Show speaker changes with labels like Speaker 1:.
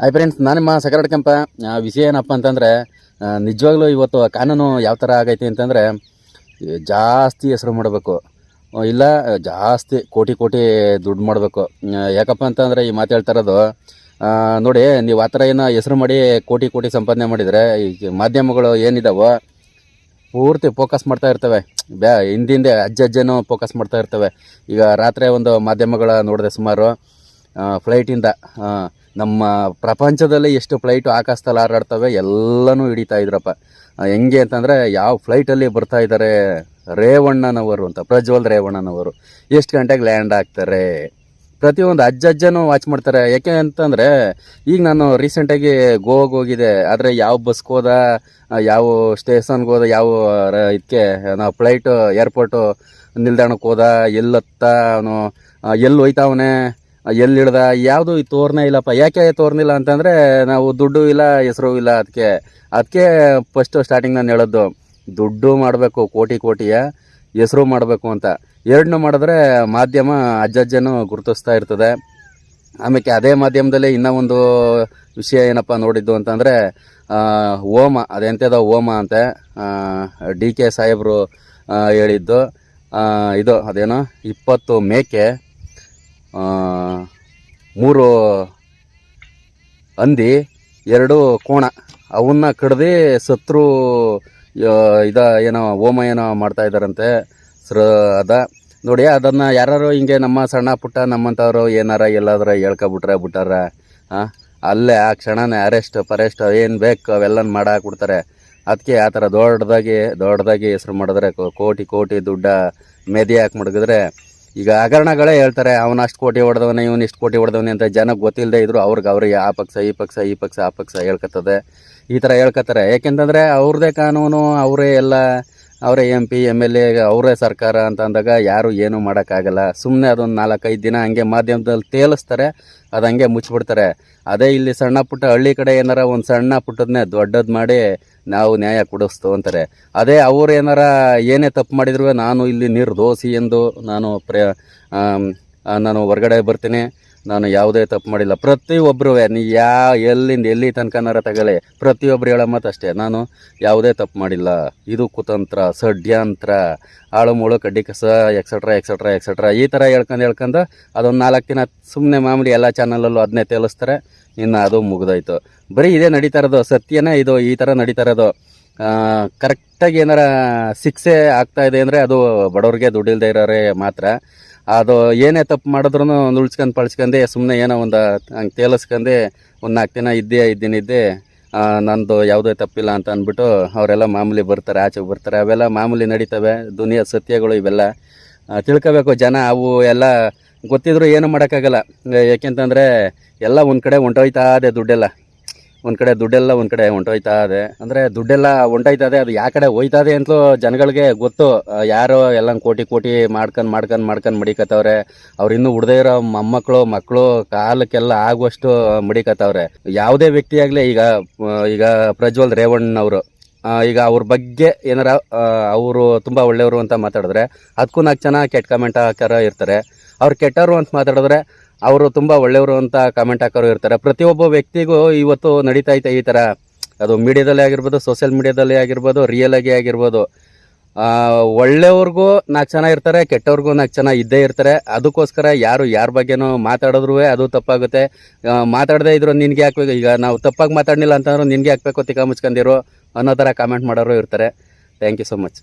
Speaker 1: Hi friends ನಾನು ನಿಮ್ಮ ಕೆಂಪ. ವಿಷಯ ಏನಪ್ಪ ಅಂತಂದರೆ ನಿಜವಾಗ್ಲೂ ಇವತ್ತು ಕಾನೂನು ಯಾವ ಥರ ಆಗೈತಿ ಅಂತಂದರೆ, ಜಾಸ್ತಿ ಹೆಸರು ಮಾಡಬೇಕು. ಇಲ್ಲ, ಜಾಸ್ತಿ ಕೋಟಿ ಕೋಟಿ ದುಡ್ಡು ಮಾಡಬೇಕು. ಯಾಕಪ್ಪ ಅಂತಂದರೆ ಈ ಮಾತು ಹೇಳ್ತಾ ಇರೋದು ನೋಡಿ, ನೀವು ಆ ಥರ ಏನೋ ಹೆಸರು ಮಾಡಿ ಕೋಟಿ ಕೋಟಿ ಸಂಪಾದನೆ ಮಾಡಿದರೆ, ಈ ಮಾಧ್ಯಮಗಳು ಏನಿದಾವೋ, ಪೂರ್ತಿ ಫೋಕಸ್ ಮಾಡ್ತಾ ಇರ್ತವೆ. ಬ್ಯಾ, ಹಿಂದಿಂದೆ ಅಜ್ಜ ಅಜ್ಜನೂ ಫೋಕಸ್ ಮಾಡ್ತಾ ಇರ್ತವೆ. ಈಗ ರಾತ್ರಿ ಒಂದು ಮಾಧ್ಯಮಗಳ ನೋಡಿದೆ ಸುಮಾರು ಫ್ಲೈಟಿಂದ ನಮ್ಮ ಪ್ರಪಂಚದಲ್ಲಿ ಎಷ್ಟು ಫ್ಲೈಟು ಆಕಾಶದಲ್ಲಿ ಹಾರಾಡ್ತವೆ ಎಲ್ಲನೂ ಹಿಡಿತಾ ಇದ್ರಪ್ಪ. ಹೆಂಗೆ ಅಂತಂದರೆ ಯಾವ ಫ್ಲೈಟಲ್ಲಿ ಬರ್ತಾ ಇದ್ದಾರೆ ರೇವಣ್ಣನವರು ಅಂತ, ಪ್ರಜ್ವಲ್ ರೇವಣ್ಣನವರು. ಎಷ್ಟು ಗಂಟೆಗೆ ಲ್ಯಾಂಡ್ ಆಗ್ತಾರೆ? ಪ್ರತಿಯೊಂದು ಅಜ್ಜ ಅಜ್ಜನೂ ವಾಚ್ ಮಾಡ್ತಾರೆ. ಯಾಕೆ ಅಂತಂದರೆ, ಈಗ ನಾನು ರೀಸೆಂಟಾಗಿ ಗೋವಾಗೆ ಹೋಗಿದೆ ಆದರೆ ಯಾವ ಬಸ್ಗೆ ಹೋದ ಯಾವ ಸ್ಟೇಷನ್ಗೆ ಹೋದ ಯಾವ ಇದಕ್ಕೆ ನಾವು ಫ್ಲೈಟು ಏರ್ಪೋರ್ಟು ನಿಲ್ದಾಣಕ್ಕೆ ಹೋದ, ಎಲ್ಲತ್ತ ಅವನು ಎಲ್ಲಿ ಹೋಯ್ತಾವನೆ ಎಲ್ಲಿ ಹಿಡ್ದ ಯಾವುದು ತೋರ್ನೇ ಇಲ್ಲಪ್ಪ. ಯಾಕೆ ತೋರ್ನಿಲ್ಲ ಅಂತಂದರೆ ನಾವು ದುಡ್ಡು ಇಲ್ಲ, ಹೆಸರು ಇಲ್ಲ ಅದಕ್ಕೆ ಅದಕ್ಕೆ ಫಸ್ಟು ಸ್ಟಾರ್ಟಿಂಗ್ ನಾನು ಹೇಳೋದು, ದುಡ್ಡು ಮಾಡಬೇಕು, ಕೋಟಿ ಕೋಟಿಯ ಹೆಸರು ಮಾಡಬೇಕು ಅಂತ. ಎರಡನ್ನೂ ಮಾಡಿದ್ರೆ ಮಾಧ್ಯಮ ಅಜ್ಜಜ್ಜನೂ ಗುರುತಿಸ್ತಾ ಇರ್ತದೆ. ಆಮೇಲೆ ಅದೇ ಮಾಧ್ಯಮದಲ್ಲಿ ಇನ್ನೂ ಒಂದು ವಿಷಯ ಏನಪ್ಪ ನೋಡಿದ್ದು ಅಂತಂದರೆ ಓಮ, ಅದೆಂಥದ ಓಮ ಅಂತೆ ಡಿ ಕೆ ಸಾಹೇಬರು ಹೇಳಿದ್ದು. ಇದು ಅದೇನೋ ಇಪ್ಪತ್ತು ಮೇಕೆ ಮೂರು ಹಂದಿ, ಎರಡು ಕೋಣ. ಅವನ್ನ ಕಡ್ದು ಸತ್ರು ಇದ ಏನೋ, ಹೋಮ ಏನೋ ಮಾಡ್ತಾ ಇದ್ದಾರಂತೆ. ಸ್ರ, ಅದ. ನೋಡಿ, ಅದನ್ನು ಯಾರು ಹಿಂಗೆ ನಮ್ಮ ಸಣ್ಣ ಪುಟ್ಟ ನಮ್ಮಂಥವ್ರು ಏನಾರ ಎಲ್ಲಾದ್ರೂ ಹೇಳ್ಕೊಬಿಟ್ರೆ ಬಿಟ್ಟಾರ ಅಲ್ಲೇ ಆ ಕ್ಷಣನೇ ಅರೆಸ್ಟ್, ಪರೆಸ್ಟ್ ಏನು ಬೇಕು ಅವೆಲ್ಲ ಮಾಡಾಕ್ಬಿಡ್ತಾರೆ. ಅದಕ್ಕೆ ಆ ಥರ ದೊಡ್ಡದಾಗಿ ದೊಡ್ಡದಾಗಿ ಹೆಸ್ರು ಮಾಡಿದ್ರೆ ಕೋಟಿ ಕೋಟಿ ದುಡ್ಡ ಮೆದಿ ಹಾಕಿ ಮಡಗಿದ್ರೆ ಈಗ ಹಗರಣಗಳೇ ಹೇಳ್ತಾರೆ, ಅವನು ಅಷ್ಟು ಕೋಟಿ ಹೊಡೆದವನೇ, ಇವನು ಇಷ್ಟು ಕೋಟಿ ಹೊಡೆದವನೇ ಅಂತ ಜನಕ್ಕೆ ಗೊತ್ತಿಲ್ಲದೆ ಇದ್ರು ಅವ್ರಿಗೆ ಅವ್ರಿಗೆ ಆ ಪಕ್ಷ, ಈ ಪಕ್ಷ ಈ ಪಕ್ಷ, ಆ ಪಕ್ಷ ಹೇಳ್ಕತ್ತದೆ. ಈ ಥರ ಹೇಳ್ಕೊತಾರೆ ಯಾಕೆಂತಂದರೆ ಅವ್ರದೇ ಕಾನೂನು, ಅವರೇ ಎಲ್ಲ ಅವರೇ M P M L A, ಅವರೇ ಸರ್ಕಾರ ಅಂತ ಅಂದಾಗ ಯಾರು ಏನೂ ಮಾಡೋಕ್ಕಾಗಲ್ಲ. ಸುಮ್ಮನೆ ಅದೊಂದು ನಾಲ್ಕೈದು ದಿನ ಹಂಗೆ ಮಾಧ್ಯಮದಲ್ಲಿ ತೇಲಿಸ್ತಾರೆ, ಅದು ಹಂಗೆ ಮುಚ್ಚಿಬಿಡ್ತಾರೆ ಅದೇ ಇಲ್ಲಿ ಸಣ್ಣ ಪುಟ್ಟ ಹಳ್ಳಿ ಕಡೆ ಏನಾರ ಒಂದು ಸಣ್ಣ ಪುಟ್ಟದನ್ನೇ ದೊಡ್ಡದು ಮಾಡಿ ನಾವು ನ್ಯಾಯ ಕೊಡಿಸ್ತು ಅಂತಾರೆ. ಅದೇ ಅವ್ರು ಏನಾರ ಏನೇ ತಪ್ಪು ಮಾಡಿದ್ರು ನಾನು ಇಲ್ಲಿ ನಿರ್ದೋಷಿ ಎಂದು ನಾನು ನಾನು ಹೊರಗಡೆ ಬರ್ತೀನಿ. ನಾನು ಯಾವುದೇ ತಪ್ಪು ಮಾಡಿಲ್ಲ. ಪ್ರತಿಯೊಬ್ಬರು ನೀ ಯಾ ಎಲ್ಲಿಂದ ಎಲ್ಲಿ ತನಕನಾರ ತಗೊಳ್ಳಿ ಪ್ರತಿಯೊಬ್ಬರು ಹೇಳೋ ಮಾತು ನಾನು ಯಾವುದೇ ತಪ್ಪು ಮಾಡಿಲ್ಲ. ಇದು ಕುತಂತ್ರ, ಷಡ್ಯಂತ್ರ ಆಳು ಮುಳು ಕಡ್ಡಿ ಕಸ ಎಕ್ಸೆಟ್ರಾ ಎಕ್ಸೆಟ್ರಾ ಎಕ್ಸೆಟ್ರಾ ಈ ಥರ ಹೇಳ್ಕೊಂಡು ಹೇಳ್ಕೊಂಡು ಅದೊಂದು ನಾಲ್ಕು ದಿನ ಸುಮ್ಮನೆ ಮಾಮೂಲಿ ಎಲ್ಲ ಚಾನಲಲ್ಲೂ ಅದನ್ನೇ ತೇಲಿಸ್ತಾರೆ. ಇನ್ನು ಅದು ಮುಗಿದೋಯ್ತು. ಬರೀ ಇದೇ ನಡೀತಾ ಇರೋದು, ಸತ್ಯನೇ ಇದು, ಈ ಥರ ನಡೀತಾ ಇರೋದು. ಕರೆಕ್ಟಾಗಿ ಏನಾರ ಶಿಕ್ಷೆ ಆಗ್ತಾ ಇದೆ ಅಂದರೆ ಅದು ಬಡವ್ರಿಗೆ ದುಡ್ಡಿಲ್ದೇ ಇರೋರೆ ಮಾತ್ರ. ಅದು ಏನೇ ತಪ್ಪು ಮಾಡಿದ್ರು ಉಳ್ಸ್ಕೊಂಡು ಪಳ್ಸ್ಕೊಂಡೆ ಸುಮ್ಮನೆ ಏನೋ ಒಂದು ಹಂಗೆ ತೇಲಿಸ್ಕೊಂಡೆ, ಒಂದು ನಾಲ್ಕು ದಿನ ಇದ್ದೇ ಇದ್ದೀನಿದ್ದೆ ನಂದು ಯಾವುದೇ ತಪ್ಪಿಲ್ಲ ಅಂತ ಅಂದ್ಬಿಟ್ಟು ಅವರೆಲ್ಲ ಮಾಮೂಲಿ ಬರ್ತಾರೆ, ಆಚೆಗೆ ಬರ್ತಾರೆ. ಅವೆಲ್ಲ ಮಾಮೂಲಿ ನಡೀತವೆ, ದುನಿಯಾ ಸತ್ಯಗಳು ಇವೆಲ್ಲ. ತಿಳ್ಕೋಬೇಕು ತಿಳ್ಕೊಬೇಕು ಜನ, ಅವು ಎಲ್ಲ ಗೊತ್ತಿದ್ರು ಏನು ಮಾಡೋಕ್ಕಾಗಲ್ಲ. ಯಾಕೆಂತಂದರೆ ಎಲ್ಲ ಒಂದು ಕಡೆ ಹೊಂಟೋಯ್ತಾ ಇದೆ ದುಡ್ಡೆಲ್ಲ. ಒಂದು ಕಡೆ ದುಡ್ಡೆಲ್ಲ ಒಂದು ಕಡೆ ಹೊಂಟೋಯ್ತಾ ಇದೆ. ಅಂದರೆ ದುಡ್ಡೆಲ್ಲ ಹೊಂಟೋಯ್ತಾ ಇದೆ, ಅದು ಯಾವ ಕಡೆ ಹೋಯ್ತಾ ಇದೆ ಅಂತಲೂ ಜನಗಳಿಗೆ ಗೊತ್ತು. ಯಾರೋ ಎಲ್ಲ ಕೋಟಿ ಕೋಟಿ ಮಾಡ್ಕೊಂಡು ಮಾಡ್ಕೊಂಡು ಮಾಡ್ಕೊಂಡು ಮಡಿಕತ್ತವ್ರೆ. ಅವ್ರು ಇನ್ನೂ ಉಡ್ದೇ ಇರೋ ಮೊಮ್ಮಕ್ಕಳು ಮಕ್ಕಳು ಕಾಲಕ್ಕೆಲ್ಲ ಆಗುವಷ್ಟು ಮಡಿಕತ್ತವ್ರೆ. ಯಾವುದೇ ವ್ಯಕ್ತಿ ಆಗಲಿ ಈಗ ಈಗ ಪ್ರಜ್ವಲ್ ರೇವಣ್ಣನವರು ಈಗ ಅವ್ರ ಬಗ್ಗೆ ಏನಾರ ಅವರು ತುಂಬ ಒಳ್ಳೆಯವರು ಅಂತ ಮಾತಾಡಿದ್ರೆ ಅದಕ್ಕೂ ನಾಲ್ಕು ಜನ ಕೆಟ್ಟ ಕಮೆಂಟ್ ಹಾಕಾರ ಇರ್ತಾರೆ. ಅವ್ರು ಕೆಟ್ಟವರು ಅಂತ ಮಾತಾಡಿದ್ರೆ ಅವರು ತುಂಬ ಒಳ್ಳೆಯವರು ಅಂತ ಕಾಮೆಂಟ್ ಹಾಕೋರು ಇರ್ತಾರೆ. ಪ್ರತಿಯೊಬ್ಬ ವ್ಯಕ್ತಿಗೂ ಇವತ್ತು ನಡೀತಾ ಐತೆ ಈ ಥರ ಅದು ಮೀಡಿಯಾದಲ್ಲೇ ಆಗಿರ್ಬೋದು ಸೋಷಿಯಲ್ ಮೀಡಿಯಾದಲ್ಲೇ ಆಗಿರ್ಬೋದು ರಿಯಲ್ ಆಗಿ ಆಗಿರ್ಬೋದು. ಒಳ್ಳೆಯವ್ರಿಗೂ ನಾಲ್ಕು ಜನ ಇರ್ತಾರೆ, ಕೆಟ್ಟವ್ರಿಗೂ ನಾಲ್ಕು ಜನ ಇದ್ದೇ ಇರ್ತಾರೆ. ಅದಕ್ಕೋಸ್ಕರ ಯಾರು ಯಾರ ಬಗ್ಗೆನೂ ಮಾತಾಡಿದ್ರು ಅದು ತಪ್ಪಾಗುತ್ತೆ. ಮಾತಾಡದೇ ಇದ್ರು ನಿನ್ಗೆ ಹಾಕ್ಬೇಕು ಈಗ ನಾವು ತಪ್ಪಾಗಿ ಮಾತಾಡಲಿಲ್ಲ ಅಂತಂದ್ರೆ ನಿನಗೆ ಹಾಕ್ಬೇಕು ತಿಕ್ಕ ಮುಚ್ಕೊಂಡಿರು ಅನ್ನೋ ಥರ ಕಾಮೆಂಟ್ ಮಾಡೋರು ಇರ್ತಾರೆ. Thank you so much